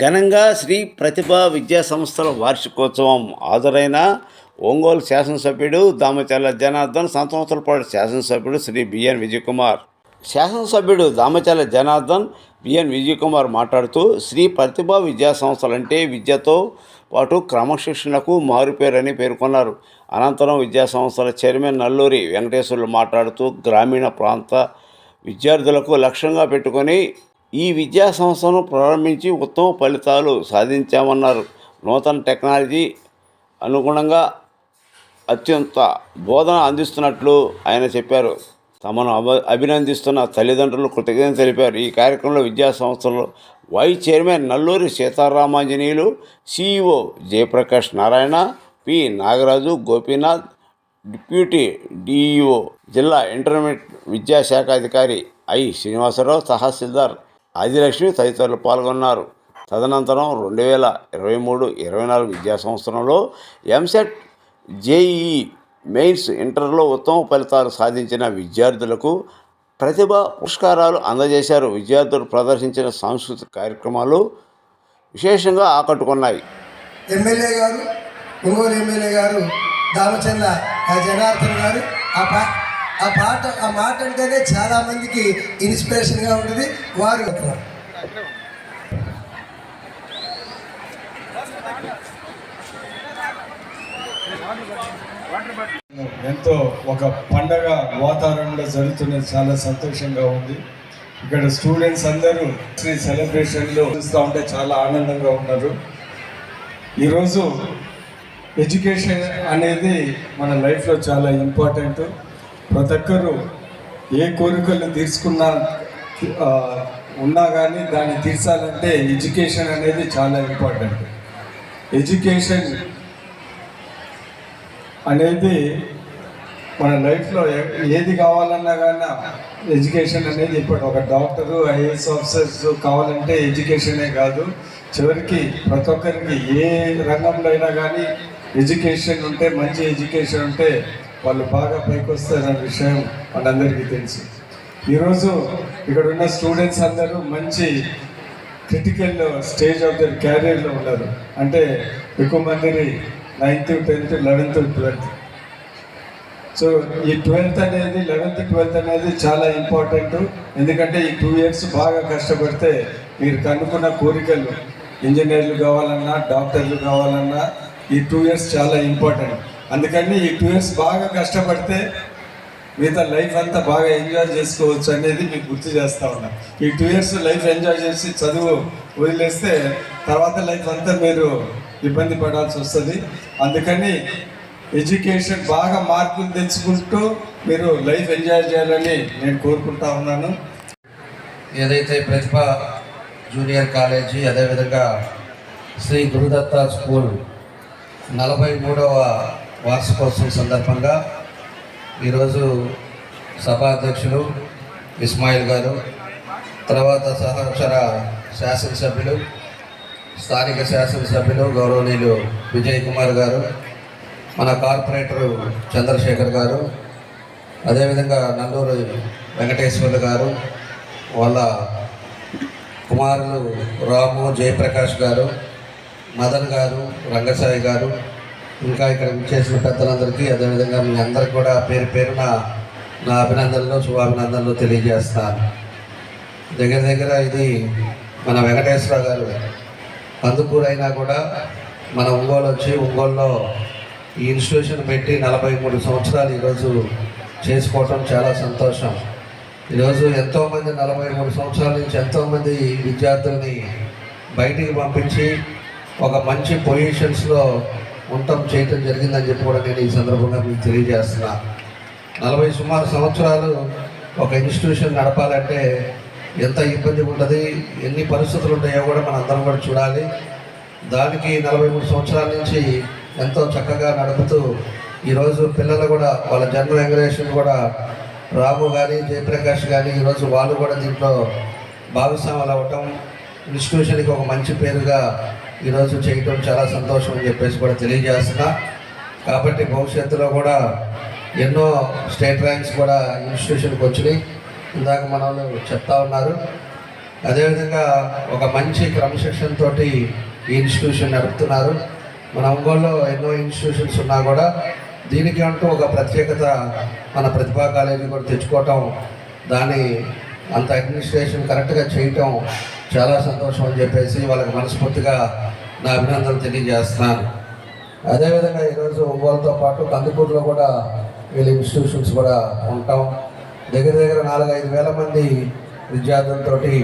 ఘనంగా శ్రీ ప్రతిభా విద్యా సంస్థల వార్షికోత్సవం హాజరైన ఒంగోలు శాసనసభ్యుడు దామచర్ల జనార్దన్ సంతోషాల పాటు శాసనసభ్యుడు శ్రీ బిఎన్ విజయకుమార్. శాసనసభ్యుడు దామచర్ల జనార్దన్ బిఎన్ విజయకుమార్ మాట్లాడుతూ శ్రీ ప్రతిభా విద్యా సంస్థలంటే విద్యతో పాటు క్రమశిక్షణకు మారుపేరని పేర్కొన్నారు. అనంతరం విద్యా సంస్థల చైర్మన్ నల్లూరి వెంకటేశ్వర్లు మాట్లాడుతూ గ్రామీణ ప్రాంత విద్యార్థులకు లక్ష్యంగా పెట్టుకొని ఈ విద్యా సంస్థను ప్రారంభించి ఉత్తమ ఫలితాలు సాధించామన్నారు. నూతన టెక్నాలజీ అనుగుణంగా అత్యంత బోధన అందిస్తున్నట్లు ఆయన చెప్పారు. తమను అభ అభినందిస్తున్న తల్లిదండ్రులు కృతజ్ఞత తెలిపారు. ఈ కార్యక్రమంలో విద్యా సంస్థలు vice chairman Nalluri Seetharamanjaneyulu CEO Jayaprakash Narayana P Nagaraju Gopinath deputy DEO జిల్లా ఇంటర్మీడియట్ విద్యాశాఖ అధికారి ఐ శ్రీనివాసరావు తహసీల్దార్ ఆదిలక్ష్మి తదితరులు పాల్గొన్నారు. తదనంతరం రెండు వేల ఇరవై మూడు ఇరవై నాలుగు విద్యా సంవత్సరంలో ఎంసెట్ జేఈ మెయిన్స్ ఇంటర్లో ఉత్తమ ఫలితాలు సాధించిన విద్యార్థులకు ప్రతిభ పురస్కారాలు అందజేశారు. విద్యార్థులు ప్రదర్శించిన సాంస్కృతిక కార్యక్రమాలు విశేషంగా ఆకట్టుకున్నాయి. ఎమ్మెల్యే గారు ఒంగోలు ఎమ్మెల్యే గారు దామచంద్ర జనార్దన్ గారు ఆ ఆ పాట ఆ మాట అంటేనే చాలా మందికి ఇన్స్పిరేషన్గా ఉంటుంది. వారు ఎంతో ఒక పండగ వాతావరణంలో జరుగుతున్నది. చాలా సంతోషంగా ఉంది. ఇక్కడ స్టూడెంట్స్ అందరూ శ్రీ సెలబ్రేషన్లో చూస్తూ ఉంటే చాలా ఆనందంగా ఉన్నారు. ఈరోజు ఎడ్యుకేషన్ అనేది మన లైఫ్లో చాలా ఇంపార్టెంట్ ప్రతి ఒక్కరు ఏ కోరికలు తీర్చుకున్నా ఉన్నా కానీ దాన్ని తీర్చాలంటే ఎడ్యుకేషన్ అనేది చాలా ఇంపార్టెంట్. ఎడ్యుకేషన్ అనేది మన లైఫ్లో ఏది కావాలన్నా కానీ ఎడ్యుకేషన్ అనేది ఇప్పుడు ఒక డాక్టరు ఐఏఎస్ ఆఫీసర్స్ కావాలంటే ఎడ్యుకేషనే కాదు. చివరికి ప్రతి ఒక్కరికి ఏ రంగంలో అయినా కానీ ఎడ్యుకేషన్ ఉంటే మంచి ఎడ్యుకేషన్ ఉంటే వాళ్ళు బాగా పైకి వస్తారనే విషయం మనందరికీ తెలుసు. ఈరోజు ఇక్కడ ఉన్న స్టూడెంట్స్ అందరూ మంచి క్రిటికల్ స్టేజ్ ఆఫ్ దర్ క్యారియర్లో ఉన్నారు. అంటే ఎక్కువ మందిని ninth tenth eleventh twelfth. So ఈ ట్వెల్త్ అనేది లెవెన్త్ ట్వెల్త్ అనేది చాలా ఇంపార్టెంట్. ఎందుకంటే ఈ టూ ఇయర్స్ బాగా కష్టపడితే మీరు కనుక్కున్న కోరికలు ఇంజనీర్లు కావాలన్నా డాక్టర్లు కావాలన్నా ఈ టూ ఇయర్స్ చాలా ఇంపార్టెంట్. అందుకని ఈ టూ ఇయర్స్ బాగా కష్టపడితే మిగతా లైఫ్ అంతా బాగా ఎంజాయ్ చేసుకోవచ్చు అనేది మీకు గుర్తు చేస్తూ ఉన్నా. ఈ టూ ఇయర్స్ లైఫ్ ఎంజాయ్ చేసి చదువు వదిలేస్తే తర్వాత లైఫ్ అంతా మీరు ఇబ్బంది పడాల్సి వస్తుంది. అందుకని ఎడ్యుకేషన్ బాగా మార్కులు తెచ్చుకుంటూ మీరు లైఫ్ ఎంజాయ్ చేయాలని నేను కోరుకుంటా ఉన్నాను. ఏదైతే ప్రతిభ జూనియర్ కాలేజీ అదేవిధంగా శ్రీ గురుదత్త స్కూల్ నలభై మూడవ వార్షికోత్సవం సందర్భంగా ఈరోజు సభాధ్యక్షులు ఇస్మాయిల్ గారు తర్వాత సహచర శాసనసభ్యులు స్థానిక శాసనసభ్యులు గౌరవనీయులు విజయ్ కుమార్ గారు మన కార్పొరేటరు చంద్రశేఖర్ గారు అదేవిధంగా నల్లూరు వెంకటేశ్వర్లు గారు వాళ్ళ కుమారులు రాము జయప్రకాష్ గారు మదన్ గారు రంగసాయి గారు ఇంకా ఇక్కడ చేసిన పెద్దలందరికీ అదేవిధంగా మీ అందరికి కూడా పేరు పేరున నా అభినందనలు శుభాభినందనలు తెలియజేస్తాను. దగ్గర దగ్గర ఇది మన వెంకటేశ్వర గారు అందుకూరైనా కూడా మన ఒంగోలు వచ్చి ఒంగోలులో ఈ ఇన్స్టిట్యూషన్ పెట్టి నలభై మూడు సంవత్సరాలు ఈరోజు చేసుకోవటం చాలా సంతోషం. ఈరోజు ఎంతోమంది నలభై మూడు సంవత్సరాల నుంచి ఎంతోమంది విద్యార్థుల్ని బయటికి పంపించి ఒక మంచి పొజిషన్స్లో ఉంటం చేయటం జరిగిందని చెప్పి కూడా నేను ఈ సందర్భంగా మీకు తెలియజేస్తున్నా. నలభై సుమారు సంవత్సరాలు ఒక ఇన్స్టిట్యూషన్ నడపాలంటే ఎంత ఇబ్బంది ఉంటుంది ఎన్ని పరిస్థితులు ఉంటాయో కూడా మనం అందరం కూడా చూడాలి. దానికి నలభై మూడు సంవత్సరాల నుంచి ఎంతో చక్కగా నడుపుతూ ఈరోజు పిల్లలు కూడా వాళ్ళ జనరల్ ఎంగరేషన్ కూడా రాము కానీ జయప్రకాష్ కానీ ఈరోజు వాళ్ళు కూడా దీంట్లో భాగస్వాములు అవ్వటం ఇన్స్టిట్యూషన్కి ఒక మంచి పేరుగా ఈరోజు చేయటం చాలా సంతోషం అని చెప్పేసి కూడా తెలియజేస్తున్నా. కాబట్టి భవిష్యత్తులో కూడా ఎన్నో స్టేట్ ర్యాంక్స్ కూడా ఇన్స్టిట్యూషన్కి వచ్చినాయి. ఇందాక మన వాళ్ళు చెప్తా ఉన్నారు. అదేవిధంగా ఒక మంచి క్రమశిక్షణ తోటి ఈ ఇన్స్టిట్యూషన్ నడుపుతున్నారు. మన ఒంగోలులో ఎన్నో ఇన్స్టిట్యూషన్స్ ఉన్నా కూడా దీనికి అంటూ ఒక ప్రత్యేకత మన ప్రతిభా కాలేజీ కూడా తెచ్చుకోవటం దాని అంత అడ్మినిస్ట్రేషన్ కరెక్ట్గా చేయటం చాలా సంతోషం అని చెప్పేసి వాళ్ళకి మనస్ఫూర్తిగా నా అభినందనలు తెలియజేస్తున్నాను అదేవిధంగా ఈరోజు ఒంగోలుతో పాటు కందుకూరులో కూడా వీళ్ళ ఇన్స్టిట్యూషన్స్ కూడా ఉంటాం. దగ్గర దగ్గర నాలుగైదు వేల మంది విద్యార్థులతోటి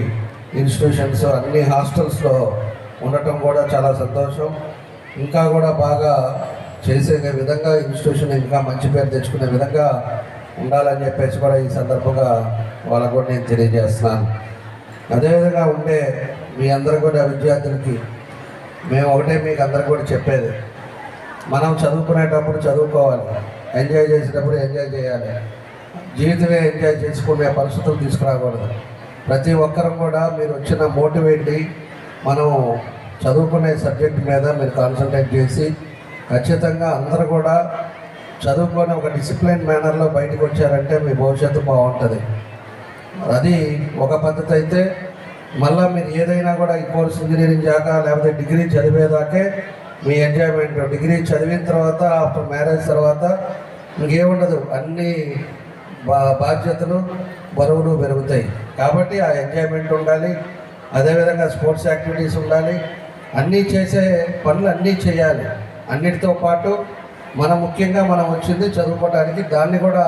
ఇన్స్టిట్యూషన్స్ అన్ని హాస్టల్స్లో ఉండటం కూడా చాలా సంతోషం. ఇంకా కూడా బాగా చేసే విధంగా ఇన్స్టిట్యూషన్ ఇంకా మంచి పేరు తెచ్చుకునే విధంగా ఉండాలని చెప్పేసి కూడా ఈ సందర్భంగా వాళ్ళకు కూడా నేను తెలియజేస్తున్నాను. అదేవిధంగా ఉండే మీ అందరు కూడా విద్యార్థులకి మేము ఒకటే మీకు అందరు కూడా చెప్పేది. మనం చదువుకునేటప్పుడు చదువుకోవాలి. ఎంజాయ్ చేసేటప్పుడు ఎంజాయ్ చేయాలి. జీవితమే ఎంజాయ్ చేసుకునే పరిస్థితులు తీసుకురాకూడదు. ప్రతి ఒక్కరు కూడా మీరు వచ్చిన మోటివేట్ని మనం చదువుకునే సబ్జెక్ట్ మీద మీరు కాన్సన్ట్రేట్ చేసి ఖచ్చితంగా అందరూ కూడా చదువుకొని ఒక డిసిప్లిన్ మేనర్లో బయటకు వచ్చారంటే మీ భవిష్యత్తు బాగుంటుంది. అది ఒక పద్ధతి అయితే మళ్ళీ మీరు ఏదైనా కూడా ఈ కోర్స్ ఇంజనీరింగ్ జాక లేకపోతే డిగ్రీ చదివేదాకే మీ ఎంజాయ్మెంట్ డిగ్రీ చదివిన తర్వాత ఆఫ్టర్ మ్యారేజ్ తర్వాత ఇంకేముండదు. అన్ని బా బాధ్యతలు బరువులు పెరుగుతాయి. కాబట్టి ఆ ఎంజాయ్మెంట్ ఉండాలి. అదేవిధంగా స్పోర్ట్స్ యాక్టివిటీస్ ఉండాలి. అన్నీ చేసే పనులు అన్నీ చేయాలి. అన్నిటితో పాటు మనం ముఖ్యంగా మనం వచ్చింది చదువుకోవడానికి దాన్ని కూడా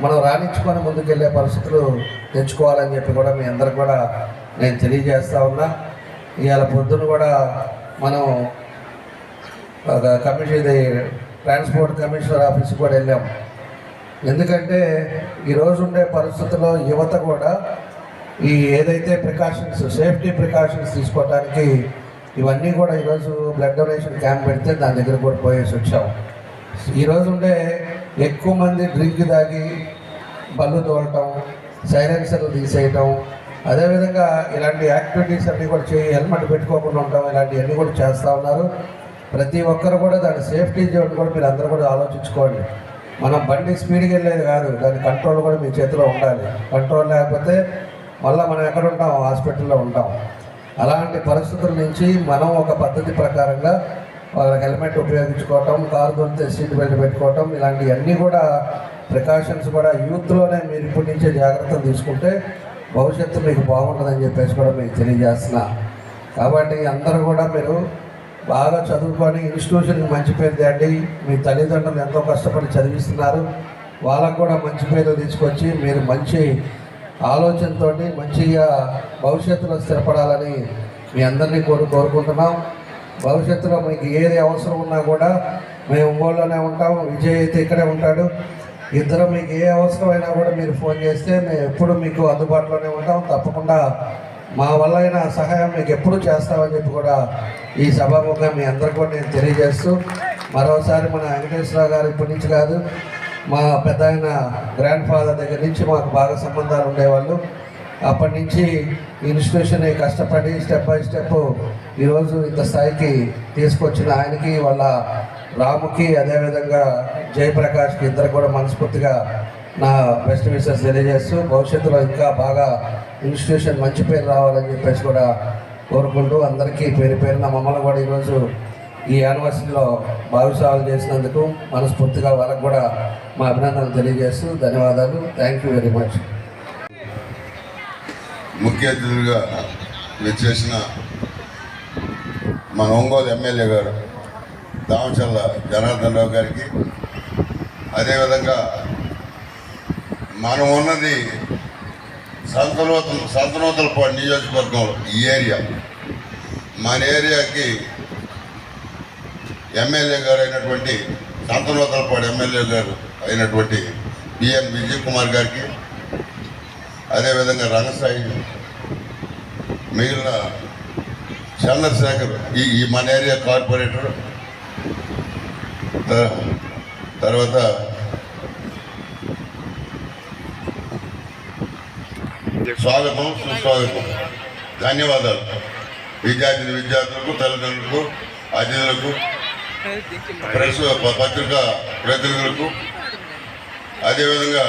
మనం రాణించుకొని ముందుకెళ్ళే పరిస్థితులు తెచ్చుకోవాలని చెప్పి కూడా మీ అందరు కూడా నేను తెలియజేస్తా ఉన్నా. ఇవాళ పొద్దున కూడా మనం ఒక కమిషన్ ఇది ట్రాన్స్పోర్ట్ కమిషనర్ ఆఫీస్కి కూడా వెళ్ళాం. ఎందుకంటే ఈరోజు ఉండే పరిస్థితుల్లో యువత కూడా ఈ ఏదైతే ప్రికాషన్స్ సేఫ్టీ ప్రికాషన్స్ తీసుకోవడానికి ఇవన్నీ కూడా ఈరోజు బ్లడ్ డొనేషన్ క్యాంప్ పెడితే దాని దగ్గర కూడా పోయేసి వచ్చాం. ఈరోజు ఉండే ఎక్కువ మంది డ్రింక్ తాగి బళ్ళు తోలటం సైలెన్సర్లు తీసేయటం అదేవిధంగా ఇలాంటి యాక్టివిటీస్ అన్నీ కూడా చేయి హెల్మెట్ పెట్టుకోకుండా ఉంటాం ఇలాంటివన్నీ కూడా చేస్తూ ఉన్నారు. ప్రతి ఒక్కరు కూడా దాని సేఫ్టీ జోన్ కూడా మీరు అందరూ కూడా ఆలోచించుకోండి. మనం బండి స్పీడ్కి వెళ్ళేది కాదు దాని కంట్రోల్ కూడా మీ చేతిలో ఉండాలి. కంట్రోల్ లేకపోతే మళ్ళీ మనం ఎక్కడ ఉంటాం? హాస్పిటల్లో ఉంటాం. అలాంటి పరిస్థితుల నుంచి మనం ఒక పద్ధతి ప్రకారంగా వాళ్ళకి హెల్మెట్ ఉపయోగించుకోవటం కారు దొరికితే సీట్ బెల్ట్ పెట్టుకోవటం ఇలాంటివన్నీ కూడా ప్రికాషన్స్ కూడా యూత్లోనే మీరు ఇప్పటి నుంచే జాగ్రత్తలు తీసుకుంటే భవిష్యత్తు మీకు బాగుంటుందని చెప్పేసి కూడా మీకు తెలియజేస్తున్నా. కాబట్టి అందరూ కూడా మీరు బాగా చదువుకొని ఇన్స్టిట్యూషన్కి మంచి పేరు తేండి. మీ తల్లిదండ్రులు ఎంతో కష్టపడి చదివిస్తున్నారు. వాళ్ళకు కూడా మంచి పేరు తీసుకొచ్చి మీరు మంచి ఆలోచనతో మంచిగా భవిష్యత్తులో స్థిరపడాలని మీ అందరినీ కోరు కోరుకుంటున్నాం. భవిష్యత్తులో మీకు ఏది అవసరం ఉన్నా కూడా మేము ఒంగోలులోనే ఉంటాం. విజయ్ అయితే ఇక్కడే ఉంటాడు. ఇద్దరు మీకు ఏ అవసరమైనా కూడా మీరు ఫోన్ చేస్తే మేము ఎప్పుడు మీకు అందుబాటులోనే ఉంటాం. తప్పకుండా మా వల్ల అయిన సహాయం మీకు ఎప్పుడు చేస్తామని చెప్పి కూడా ఈ సభాముఖంగా మీ అందరికీ కూడా నేను తెలియజేస్తూ మరోసారి మన వెంకటేశ్వరరావు గారు ఇప్పటి నుంచి కాదు మా పెద్ద ఆయన గ్రాండ్ ఫాదర్ దగ్గర నుంచి మాకు బాగా సంబంధాలు ఉండేవాళ్ళు. అప్పటి నుంచి ఇన్స్టిట్యూషన్ కష్టపడి స్టెప్ బై స్టెప్ ఈరోజు ఇంత స్థాయికి తీసుకొచ్చిన ఆయనకి వాళ్ళ రాముకి అదేవిధంగా జయప్రకాష్కి ఇద్దరు కూడా మనస్ఫూర్తిగా నా బెస్ట్ విషెస్ తెలియజేస్తూ భవిష్యత్తులో ఇంకా బాగా ఇన్స్టిట్యూషన్ మంచి పేరు రావాలని చెప్పేసి కూడా కోరుకుంటూ అందరికీ పేరు పేరున మమ్మల్ని కూడా ఈరోజు ఈ యానివర్సరీలో భావిసాలు చేసినందుకు మనస్ఫూర్తిగా వాళ్ళకు కూడా మా అభినందనలు తెలియజేస్తూ ధన్యవాదాలు. థ్యాంక్ యూ వెరీ మచ్ ముఖ్య అతిథులుగా విచ్చేసిన మన ఒంగోలు ఎమ్మెల్యే గారు దామచల్ల జనార్దన్ రావు గారికి. అదేవిధంగా మనం ఉన్నది సంతనూతల సంతనూతలపాడు నియోజకవర్గంలో ఈ ఏరియా. మన ఏరియాకి ఎమ్మెల్యే గారు అయినటువంటి సంతనూతలపాడు ఎమ్మెల్యే గారు అయినటువంటి బిఎం విజయ్ కుమార్ గారికి అదేవిధంగా రంగసాయి మిగిలిన చంద్రశేఖర్ ఈ ఈ మన ఏరియా కార్పొరేటర్ తర్వాత స్వాగతం సుస్వాగతం. ధన్యవాదాలు. విద్యార్థిని విద్యార్థులకు తల్లిదండ్రులకు అతిథులకు ప్రెస్ పత్రికా ప్రతినిధులకు. అదేవిధంగా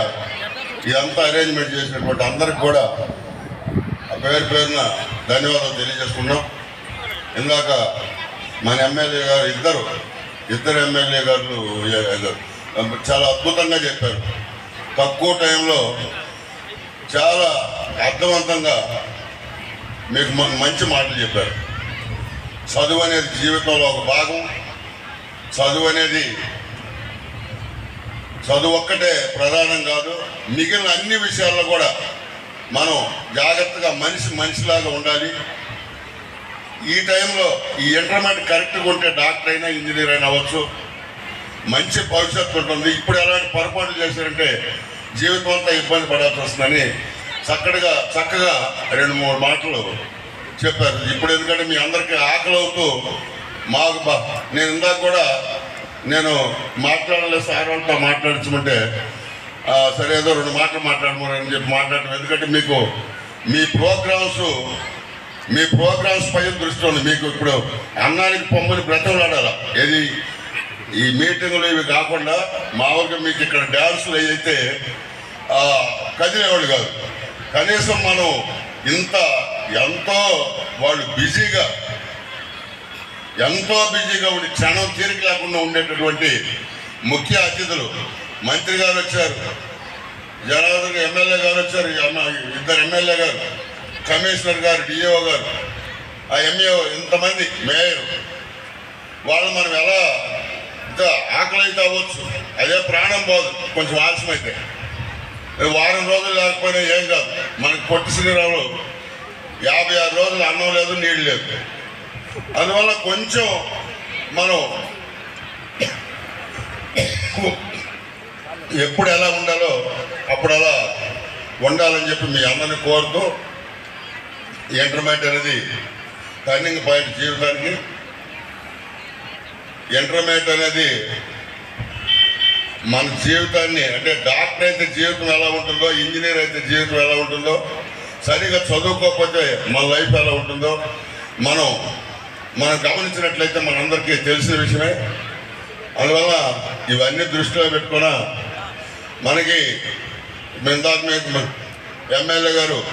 ఇదంతా అరేంజ్మెంట్ చేసినటువంటి అందరికి కూడా పేరు పేరున ధన్యవాదాలు తెలియజేసుకున్నాం ఇందాక మన ఎమ్మెల్యే గారు ఇద్దరు ఇద్దరు ఎమ్మెల్యే గారు చాలా అద్భుతంగా చెప్పారు. తక్కువ టైంలో చాలా అర్థవంతంగా మీకు మంచి మాటలు చెప్పారు. చదువు అనేది జీవితంలో ఒక భాగం. చదువు అనేది చదువు ఒక్కటే ప్రధానం కాదు మిగిలిన అన్ని విషయాల్లో కూడా మనం జాగ్రత్తగా మనిషి మనిషిలాగా ఉండాలి. ఈ టైంలో ఈ ఎంటర్మెంట్ కరెక్ట్గా ఉంటే డాక్టర్ అయినా ఇంజనీర్ అయినా అవ్వచ్చు. మంచి భవిష్యత్తు ఉంటుంది. ఇప్పుడు ఎలాంటి పొరపాటు చేశారంటే జీవితం అంతా ఇబ్బంది పడాల్సి వస్తుందని చక్కగా చక్కగా రెండు మూడు మాటలు చెప్పారు. ఇప్పుడు ఎందుకంటే మీ అందరికీ ఆకలి అవుతూ మాకు నేను ఇందాక కూడా నేను మాట్లాడలేదు సార్ వాళ్ళతో మాట్లాడించమంటే సరే ఏదో రెండు మాటలు మాట్లాడమని చెప్పి మాట్లాడటం. ఎందుకంటే మీకు మీ ప్రోగ్రామ్స్ మీ ప్రోగ్రామ్స్ పై దృష్టి ఉంది మీకు ఇప్పుడు అన్నానికి పొమ్మని బ్రతలాడాల ఏది? ఈ మీటింగులు ఇవి కాకుండా మామూలుగా మీకు ఇక్కడ డ్యాన్సులు అయితే కదిలేవాళ్ళు కాదు. కనీసం మనం ఇంత ఎంతో వాళ్ళు బిజీగా ఎంతో బిజీగా ఉండి క్షణం తీరిక లేకుండా ఉండేటటువంటి ముఖ్య అతిథులు మంత్రి గారు వచ్చారు. జనార్దన్ ఎమ్మెల్యే గారు వచ్చారు. ఇద్దరు ఎమ్మెల్యే గారు. కమిషనర్ గారు డిఓ గారు ఆ ఎంఏఓ ఇంతమంది మేయర్ వాళ్ళు మనం ఎలా ఆకలి అయితే అవ్వచ్చు. అదే ప్రాణం పోదు. కొంచెం ఆలస్యమైతే. అయితే వారం రోజులు లేకపోయినా ఏం కాదు. మనకి పొట్టి శ్రీరాములు యాభై ఆరు రోజులు అన్నం లేదు నీళ్ళు లేదు. అందువల్ల కొంచెం మనం ఎప్పుడు ఎలా ఉండాలో అప్పుడు అలా ఉండాలని చెప్పి మీ అందరిని కోరుతూ ఇంటర్మీడియట్ అనేది టర్నింగ్ పాయింట్ జీవితానికి. ఇంటర్మీడియట్ అనేది మన జీవితాన్ని అంటే డాక్టర్ అయితే జీవితం ఎలా ఉంటుందో ఇంజనీర్ అయితే జీవితం ఎలా ఉంటుందో సరిగా చదువుకోకపోతే మన లైఫ్ ఎలా ఉంటుందో మనం మనం గమనించినట్లయితే మనందరికీ తెలిసిన విషయమే. అందువల్ల ఇవన్నీ దృష్టిలో పెట్టుకున్న మనకి ఇందాక ఎమ్మెల్యే గారు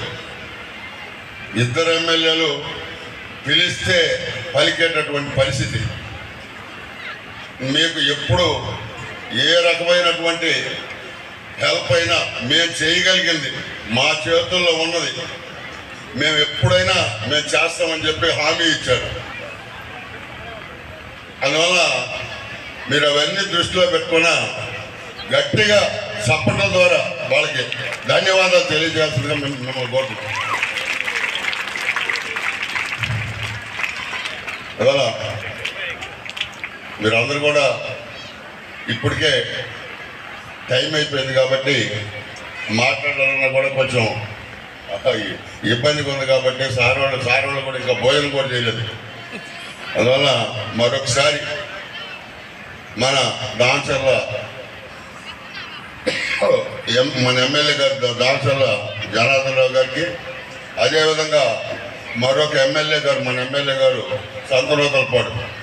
ఇద్దరు ఎమ్మెల్యేలు పిలిస్తే పలికేటటువంటి పరిస్థితి. మీకు ఎప్పుడు ఏ రకమైనటువంటి హెల్ప్ అయినా మేము చేయగలిగింది. మా చేతుల్లో ఉన్నది. మేము ఎప్పుడైనా మేము చేస్తామని చెప్పి హామీ ఇచ్చారు. అందువల్ల మీరు అవన్నీ దృష్టిలో పెట్టుకున్న గట్టిగా చప్పట్ల ద్వారా వాళ్ళకి ధన్యవాదాలు తెలియజేస్తుందిగా మేము మిమ్మల్ని కోరుతున్నాం. ఇవాళ మీరందరూ కూడా ఇప్పటికే టైం అయిపోయింది కాబట్టి మాట్లాడాలన్నా కూడా కొంచెం ఇబ్బందిగా ఉంది కాబట్టి సార్ వాళ్ళు సార్ వాళ్ళు కూడా ఇంకా భోజనం కూడా చేయలేదు. అందువల్ల మరొకసారి మన డాన్సర్ల ఎం- మన ఎమ్మెల్యే గారు డాన్సర్ల జనార్దన్ రావు గారికి అదేవిధంగా మరొక ఎమ్మెల్యే గారు మన ఎమ్మెల్యే గారు సంతనోతలపాడు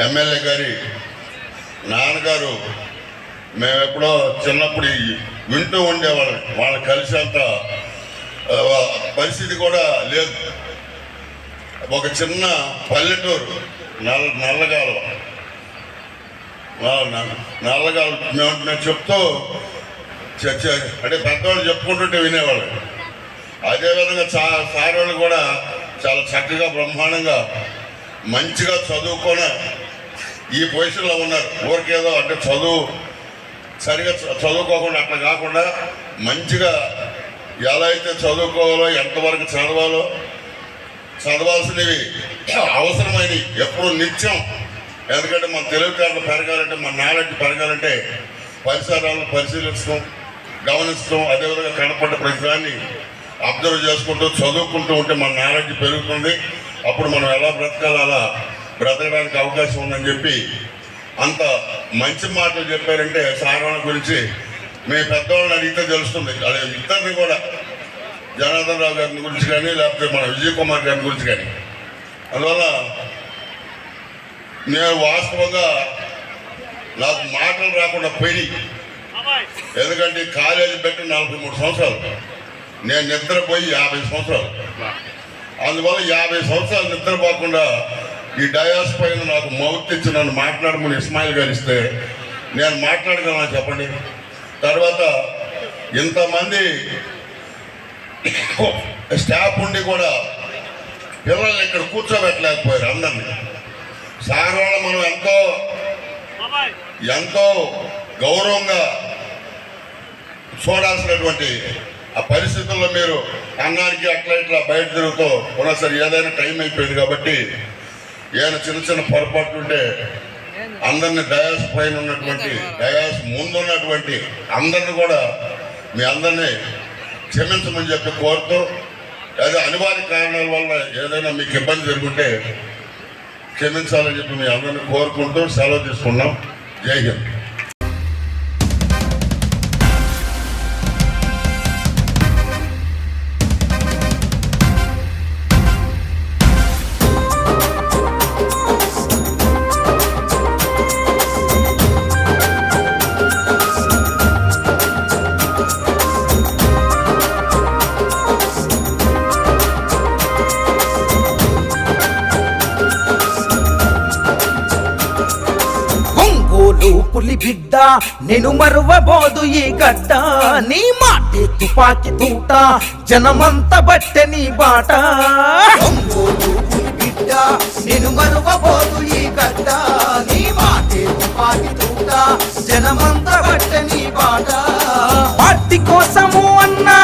ఎమ్మెల్యే గారి నాన్నగారు మేము ఎప్పుడో చిన్నప్పుడు వింటూ ఉండేవాళ్ళం. వాళ్ళ కలిసేంత పరిస్థితి కూడా లేదు. ఒక చిన్న పల్లెటూరు నల్ల నల్లగాలువ. నా- నల్లగాలు మేము మేము చెప్తూ అంటే పెద్దవాళ్ళు చెప్పుకుంటుంటే వినేవాళ్ళు. అదేవిధంగా చా సార్ వాళ్ళు కూడా చాలా చక్కగా బ్రహ్మాండంగా మంచిగా చదువుకొని ఈ పొజిషన్లో ఉన్నారు. ఊరికేదో అంటే చదువు సరిగా చదువుకోకుండా అట్లా కాకుండా మంచిగా ఎలా అయితే చదువుకోవాలో ఎంతవరకు చదవాలో చదవాల్సినవి అవసరమైనవి ఎప్పుడు నిత్యం. ఎందుకంటే మన తెలివితేటలు పెరగాలంటే మన నాలెడ్జ్ పెరగాలంటే పరిసరాలను పరిశీలించడం గమనించడం అదేవిధంగా కనపడ్డ ప్రతిదాన్ని అబ్జర్వ్ చేసుకుంటూ చదువుకుంటూ ఉంటే మన నాలెడ్జ్ పెరుగుతుంది. అప్పుడు మనం ఎలా బ్రతకాలో అలా బ్రతకడానికి అవకాశం ఉందని చెప్పి అంత మంచి మాటలు చెప్పారంటే సారవణ గురించి మేము పెద్దవాళ్ళని అడిగితే తెలుస్తుంది. అదే ఇద్దరిని కూడా. జనార్దన్ రావు గారి గురించి కానీ లేకపోతే మన విజయ్ కుమార్ గారి గురించి కానీ. అందువల్ల నేను వాస్తవంగా నాకు మాటలు రాకుండా పోయి ఎందుకంటే కాలేజీ పెట్టి నలభై మూడు సంవత్సరాలు. నేను నిద్రపోయి యాభై సంవత్సరాలు. అందువల్ల యాభై సంవత్సరాలు నిద్రపోకుండా ఈ డయాస్ పైన నాకు మౌత్ ఇచ్చి నన్ను మాట్లాడమని ఇస్మాయిల్ గారు ఇస్తే నేను మాట్లాడగలనా చెప్పండి? తర్వాత ఇంతమంది స్టాఫ్ ఉండి కూడా పిల్లల్ని ఇక్కడ కూర్చోబెట్టలేకపోయారు అందరినీ. సార్ మనం ఎంతో ఎంతో గౌరవంగా చూడాల్సినటువంటి ఆ పరిస్థితుల్లో మీరు అన్నానికి అట్లా ఇట్లా బయట తిరుగుతూ ఉన్నా సరే ఏదైనా టైం అయిపోయింది కాబట్టి ఏదైనా చిన్న చిన్న పొరపాట్లు ఉంటే అందరిని డయాస్ పైన ఉన్నటువంటి డయాస్ ముందు ఉన్నటువంటి అందరిని కూడా మీ అందరినీ క్షమించమని చెప్పి కోరుతూ లేదా అనివార్య కారణాల వల్ల ఏదైనా మీకు ఇబ్బంది జరుగుంటే క్షమించాలని చెప్పి మీ అందరిని కోరుకుంటూ సెలవు తీసుకున్నాం. జై హింద్. నేను మరువబోదు ఈ గడ్డ. నీ మాటే తుపాకి తూట. జనమంత బట్టె నీ బాట. నేను మరువబోదు ఈ గడ్డ. నీ మాటే తుపాకి తూట. జనమంత బట్టె నీ బాట. పార్టీ కోసము అన్నా